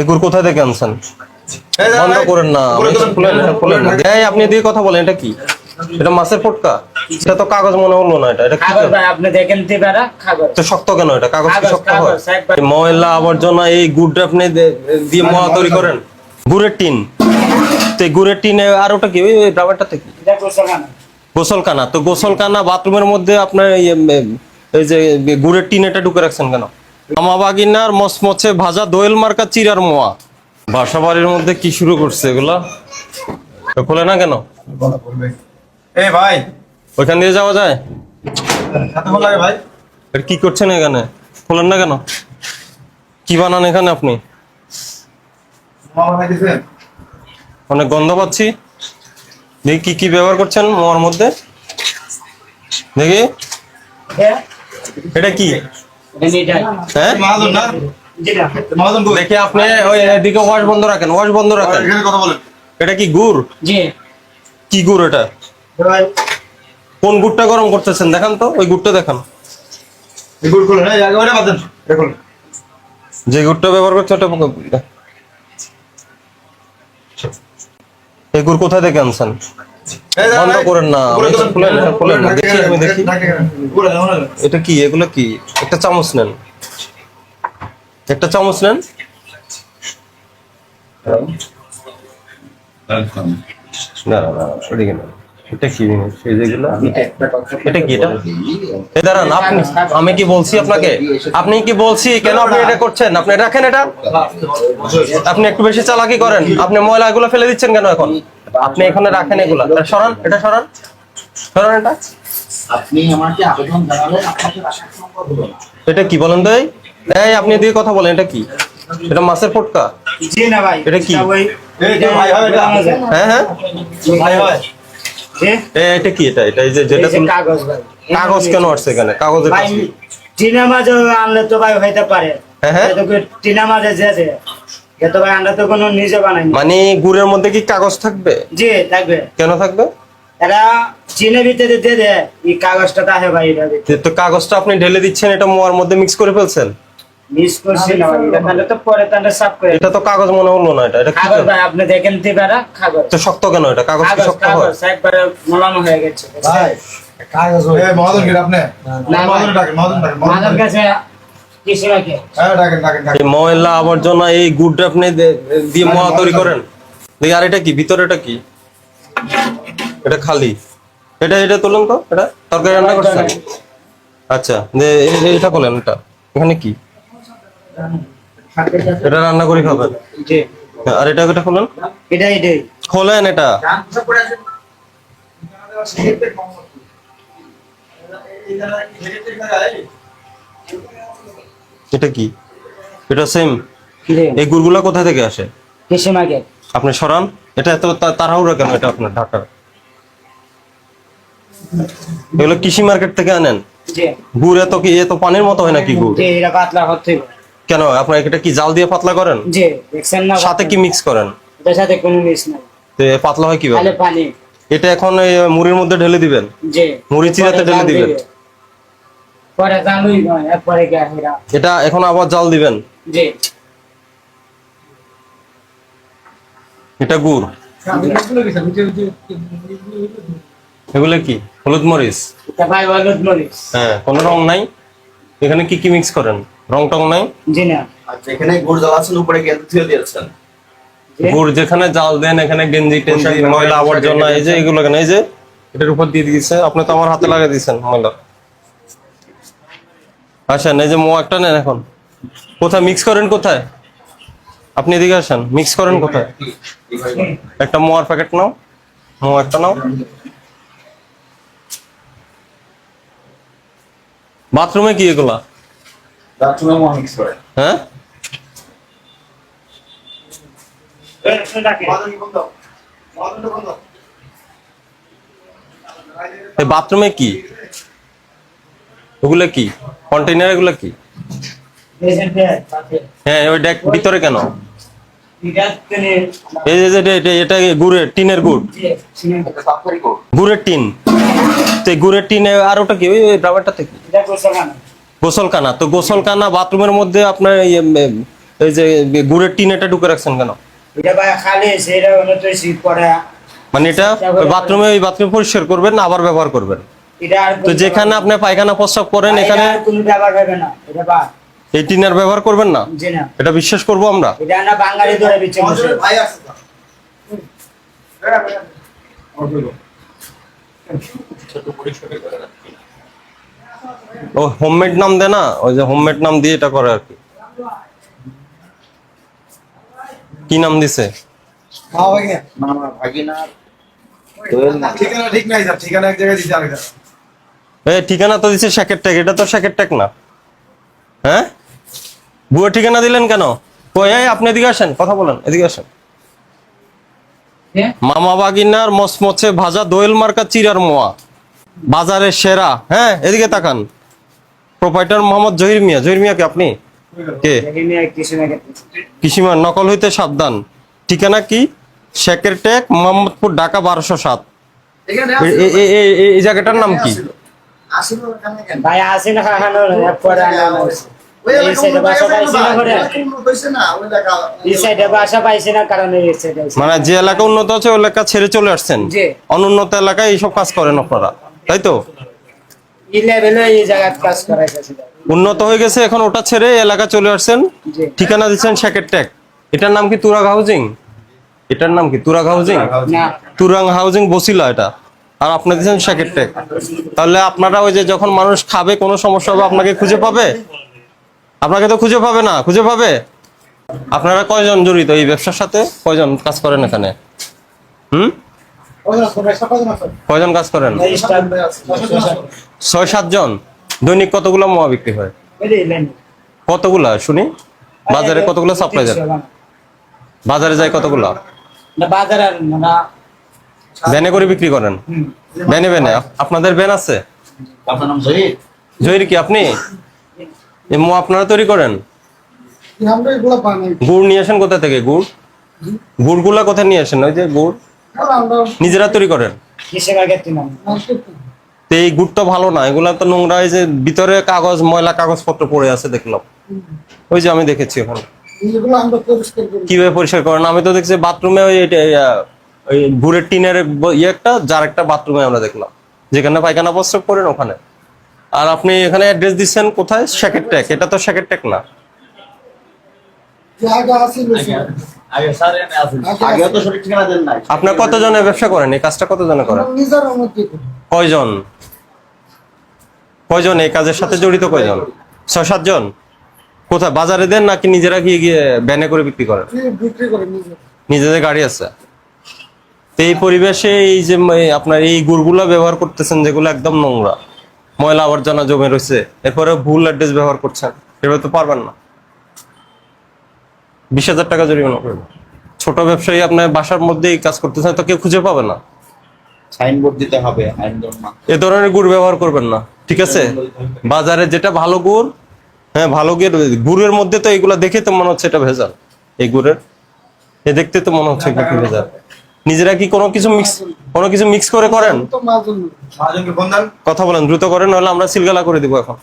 এগুর কোথায় থেকে আনছেন? বন্ধ করেন না খুলেন না। এই আপনি দিয়ে কথা বলেন এটা কি? এটা মাছের ফটকা? এটা তো কাগজ মনে হলো না এটা। এটা কি কাগজ ভাই আপনি দেখেন তো শক্ত কেন এটা? কাগজ কি শক্ত হয়? এই ময়লা আবর্জনা এই গুড়টা আপনি দিয়ে মোয়া তৈরি করেন? গুড়ের টিন। তো এই গুড়ের টিনে আর ওটা কি? ওই ওই ড্রামারটাতে কি? এটা করছে গোসলখানা। তো গোসলখানা বাথরুমের মধ্যে আপনার এই এই যে গুড়ের টিন এটা ঢুকে রাখছেন কেন? আমাবাগিনার মচমচে ভাজা দোয়েল মার্কা চিরার মোয়া। বাসা বাড়ির মধ্যে কি শুরু করছে এগুলা? খোলে না কেন? এই ভাই। ওইখান দিয়ে যাওয়া যায়? ভাই। কি করছেন এখানে? খোলেন না কেন? কি বানান এখানে আপনি? অনেক গন্ধ পাচ্ছি। দেখি কি কি ব্যবহার করছেন মোয়ার মধ্যে? দেখি। হ্যাঁ। এটা কি? হ্যাঁ? দেখি আপনি ওই এদিকে ওয়াশ বন্ধ রাখেন ওয়াশ বন্ধ রাখেন। কথা বলেন। এটা কি গুড়? জি। কি গুড় এটা? কোন গুড়টা গরম করতেছেন? দেখান তো ওই গুড়টা দেখান। যে গুড়টা ব্যবহার করছে ওটা এই গুড় কোথায় থেকে আনছেন? বন্ধ করেন না আমি খুলেন না। দেখি দেখি। এটা কি এগুলো কি? একটা চামচ নেন। একটা চামচ নেন। না না না ওদিকে না এটা কি? জিনিস এই যেগুলো এটা কি এটা? এই দাঁড়ান আপনি আমি কি বলছি আপনাকে? আপনি কি বলছি? কেন আপনি এটা করছেন? আপনি রাখেন এটা। আপনি একটু বেশি চালাকি করেন। আপনি ময়লা এগুলো ফেলে দিচ্ছেন কেন এখন? আপনি এখানে রাখেন এগুলা। এটা সরান এটা সরান। সরান এটা। আপনি আমাকে আবেদন জানালেন আপনাকে সম্ভব হলো না। এটা কি বলেন তো এই? এই আপনি দিয়ে কথা বলেন এটা কি? এটা মাছের ফটকা? জি না ভাই এটা কি? এই যে ভাই হয় এটা। হ্যাঁ হ্যাঁ। ভাই হয়। এটা কি এটা? এটা এই যে যেটা কাগজ ভাই। কাগজ কেন আসছে এখানে? কাগজের? টিনা মাছ আনলে তো ভাই হইতে পারে। হ্যাঁ, হ্যাঁ। টিনা যে আছে। আমরা তো কোনো নিজে বানাই মানে গুড়ের মধ্যে কি কাগজ থাকবে? জি থাকবে। কেন থাকবে? এরা চীনের ভিতরে দিয়ে দেয় এই কাগজটা তাহে ভাই তো কাগজটা আপনি ঢেলে দিচ্ছেন এটা মোয়ার মধ্যে মিক্স করে ফেলছেন? মিস করছি না এটা তাহলে তো পরে তাহলে সাফ করে এটা তো কাগজ মনে হলো না এটা এটা কাগজ ভাই আপনি দেখেন দিবারা কাগজ। তো শক্ত কেন এটা? কাগজ কি শক্ত হয়? কাগজ একবারে মোলাম হয়ে গেছে। ভাই কাগজ কি আপনি? না, কাছে ময়লা আবর্জনা এই গুড়টা আপনি দিয়ে মোয়া তৈরি করেন। দেখি আর এটা কি? ভিতরে এটা কি? এটা খালি। এটা এটা তুলুন তো এটা তরকারি রান্না করছেন? আচ্ছা এটা বলেন এটা। এখানে কি? এটা রান্না করে খাবেন? আর এটা এটা খোলেন? এটাই এটাই। খোলেন এটা এটা? কি? এটা সেম এই গুড়গুলা কোথা থেকে আসে? কিছু মাকে আপনি সরান। এটা এত তাড়াহুড়ো কেন এটা আপনার ঢাকার এগুলো কৃষি মার্কেট থেকে আনেন? জি। গুড় এত কি এত পানির মতো হয় নাকি গুড়? এটা পাতলা হচ্ছে কেন? আপনার এটা কি জাল দিয়ে পাতলা করেন? জি দেখছেন না সাথে কি মিক্স করেন? এটার সাথে কোনো মিস নাই। তো পাতলা হয় কীভাবে? খালি পানি। এটা এখন এই মুড়ির মধ্যে ঢেলে দিবেন? জি। মুড়ি চিরাতে ঢেলে দিবেন। পরে জালুই নয় এটা এখন আবার জাল দিবেন? জি। এটা গুড়। এগুলো কি? হলুদ মরিচ? ভাই হলুদ মরিচ। হ্যাঁ কোনো রং নাই? এখানে কি কি মিক্স করেন? রং টং নাই? জি না। আচ্ছা এখানে গুড় জ্বালাচ্ছেন উপরে গেঁদে দিয়ে দিয়েছেন। গুড় যেখানে জাল দেন এখানে গেঞ্জি টেঞ্জি ময়লা আবর্জনা এই যে এগুলো কেন? এই যে এটার উপর দিয়ে দিয়েছে আপনি তো আমার হাতে লাগিয়ে দিয়েছেন ময়লা। আসেন এই যে মো একটা নেন এখন। কোথায়? মিক্স করেন কোথায়? আপনি এদিকে আসেন মিক্স করেন কোথায়? একটা মোয়ার প্যাকেট নাও মো একটা নাও। বাথরুমে কি এগুলা? বাথরুমে মিক্স করে হ্যাঁ? বাথরুমে কি? ওগুলো কি? কন্টেইনার এগুলো কি। হ্যাঁ ওই ডেক ভিতরে কেন? এই যে এটা গুড়ের টিনের গুড়? গুড়ের টিন। তো গুড়ের টিনে আর ওটা কি ওই রাবারটা থেকে গোসলখানা। তো গোসলখানা বাথরুমের মধ্যে আপনার এই, যে গুড়ের টিন এটা ঢুকে রাখছেন কেন? মানে এটা বাথরুমে ওই বাথরুম পরিষ্কার করবেন না আবার ব্যবহার করবেন? তো যেখানে আপনি পায়খানা প্রস্রাব করেন এখানে কোনো ব্যবহার হবে না এটা বা এই টিনের ব্যবহার করবেন না? এটা বিশ্বাস করব আমরা? এটা না বাঙালি ধরে বিচ্ছে ভাই আছে তো। ওগুলো। ও হোমমেড নাম দেয় না? ওই যে হোমমেড নাম দিয়ে এটা করে আর কি। কি নাম দিছে? ঠিকানা ঠিক নাই ঠিকানা এক জায়গায় দিতে এ ঠিকানা তো দিছে শ্যাকের ট্যাগ এটা তো শ্যাকের ট্যাগ না। হ্যাঁ? বুয়া ঠিকানা দিলেন কেন? কই এই আপনি এদিকে আসেন কথা বলেন এদিকে আসেন। মামা বাগিনার মসমসে ভাজা দোয়েল মার্কা চিরার মোয়া বাজারের সেরা হ্যাঁ এদিকে তাকান। প্রোপাইটার মোহাম্মদ জহির মিয়া জহির মিয়া কে আপনি? কে? কৃষিমান নকল হইতে সাবধান। ঠিকানা কি? শেকের টেক মোহাম্মদপুর ঢাকা বারোশো সাত। এই জায়গাটার নাম কি? ভাই আসে না খানো পরে আনা এই সাইডে উন্নত বাসা পাইছি না না করে এলাকা উন্নত হয়েছে না ওই এলাকা। এই সাইডে বাসা পাইছি না কারণ এই সাইডে মানে যে এলাকা উন্নত আছে ওই এলাকা ছেড়ে চলে আসছেন? অনুন্নত এলাকায় এইসব কাজ করেন আপনারা তাই তো? এই লেভেলে এই জায়গায় কাজ করাইতেছে উন্নত হয়ে গেছে এখন ওটা ছেড়ে এলাকা চলে আসছেন? ঠিকানা দিচ্ছেন শেকের ট্যাগ এটার নাম কি তুরাগ হাউজিং এটার নাম কি তুরাগ হাউজিং তুরাং হাউজিং বসিলা এটা। আর আপনি দিচ্ছেন শেকের ট্যাগ তাহলে আপনারা ওই যে যখন মানুষ খাবে, কোনো সমস্যা হবে, আপনাকে খুঁজে পাবে? আপনাকে তো খুঁজে পাবে না, খুঁজে পাবে? আপনারা কয়জন জড়িত এই ব্যবসার সাথে? কয়জন কাজ করেন এখানে? হুম? কয়জন কাজ করেন? ছয় সাতজন দৈনিক কতগুলো মোয়া বিক্রি হয়? কতগুলা, শুনি? বাজারে কতগুলো সাপ্লাই যায় বাজারে যায় কতগুলো? বাজার ভ্যানে করে বিক্রি করেন? ভ্যানে ভ্যানে। আপনাদের ভ্যান আছে? জহির? জহির কি আপনি? এই আপনারা তৈরি করেন? আমরা গুড় নিয়ে আসেন কোথা থেকে গুড়? গুড়গুলা কোথায় নিয়ে আসেন? ওই যে গুড়? নিজেরা তৈরি করেন? তো এই গুড় তো ভালো না এগুলা তো নোংরা এই যে ভিতরে কাগজ ময়লা কাগজপত্র পড়ে আছে দেখলাম। ওই যে আমি দেখেছি ওখানে এগুলো আমরা পরিষ্কার করি। কীভাবে পরিষ্কার করেন? আমি তো দেখছি বাথরুমে ওই ওই গুড়ের টিনের ইয়ে একটা যার একটা বাথরুমে আমরা দেখলাম। যেখানে পায়খানা প্রস্রাব করেন ওখানে। আর আপনি এখানে অ্যাড্রেস দিচ্ছেন কোথায়? শ্যাকের ট্যাক এটা তো শ্যাকের ট্যাক না। জায়গা আছে আগে স্যার এনে আসেন। আগেও তো সঠিক ঠিকানা দেন নাই। আপনার কতজনের ব্যবসা করেন? এই কাজটা কতজনে করেন? কয়জন? কয়জন এই কাজের সাথে জড়িত কয়জন? ছয় সাতজন? কোথায় বাজারে দেন নাকি নিজেরা গিয়ে গিয়ে ব্যানে করে বিক্রি করেন? বিক্রি করে নিজে নিজেদের গাড়ি আছে? তো এই পরিবেশে এই যে আপনার এই গুড়গুলা ব্যবহার করতেছেন যেগুলো একদম নোংরা ময়লা আবর্জনা জমে রয়েছে এরপরে ভুল অ্যাড্রেস ব্যবহার করছেন এভাবে তো পারবেন না। বিশ হাজার টাকা জরিমানা করবেন। ছোট ব্যবসায়ী আপনার বাসার মধ্যেই কাজ করতেছেন তো কেউ খুঁজে পাবে না। সাইনবোর্ড দিতে হবে এ ধরনের গুড় ব্যবহার করবেন না ঠিক আছে? বাজারে যেটা ভালো গুড় হ্যাঁ ভালো গুড় গুড়ের মধ্যে তো এগুলা দেখে তো মনে হচ্ছে এটা ভেজাল। এই গুড়ের এ দেখতে তো মনে হচ্ছে ভেজাল। নিজেরা কি কোনো কিছু মিক্স কোনো কিছু মিক্স করে করেন? কথা বলেন দ্রুত করেন নাহলে আমরা সিলগালা করে দিব এখন।